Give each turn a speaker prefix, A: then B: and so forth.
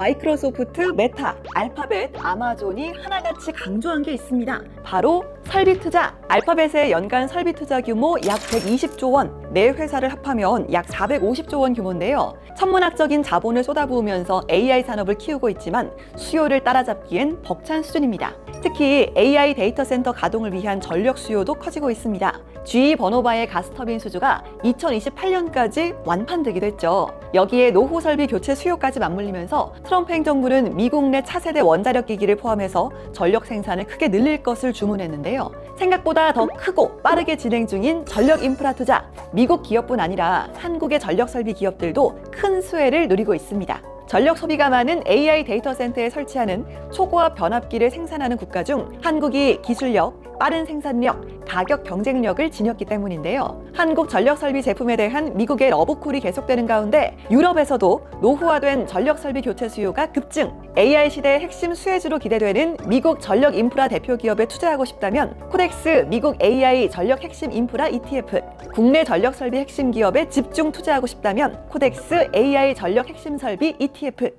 A: 마이크로소프트, 메타, 알파벳, 아마존이 하나같이 강조한 게 있습니다. 바로 설비 투자. 알파벳의 연간 설비 투자 규모 약 120조 원, 네 회사를 합하면 약 450조 원 규모인데요. 천문학적인 자본을 쏟아부으면서 AI 산업을 키우고 있지만 수요를 따라잡기엔 벅찬 수준입니다. 특히 AI 데이터 센터 가동을 위한 전력 수요도 커지고 있습니다. GE 버노바의 가스터빈 수주가 2028년까지 완판되기도 했죠. 여기에 노후 설비 교체 수요까지 맞물리면서 트럼프 행정부는 미국 내 차세대 원자력 기기를 포함해서 전력 생산을 크게 늘릴 것을 주문했는데요. 생각보다 더 크고 빠르게 진행 중인 전력 인프라 투자, 미국 기업뿐 아니라 한국의 전력 설비 기업들도 큰 수혜를 누리고 있습니다. 전력 소비가 많은 AI 데이터 센터에 설치하는 초고압 변압기를 생산하는 국가 중 한국이 기술력, 빠른 생산력, 가격 경쟁력을 지녔기 때문인데요. 한국 전력 설비 제품에 대한 미국의 러브콜이 계속되는 가운데 유럽에서도 노후화된 전력 설비 교체 수요가 급증. AI 시대의 핵심 수혜주로 기대되는 미국 전력 인프라 대표 기업에 투자하고 싶다면 코덱스 미국 AI 전력 핵심 인프라 ETF, 국내 전력 설비 핵심 기업에 집중 투자하고 싶다면 코덱스 AI 전력 핵심 설비 ETF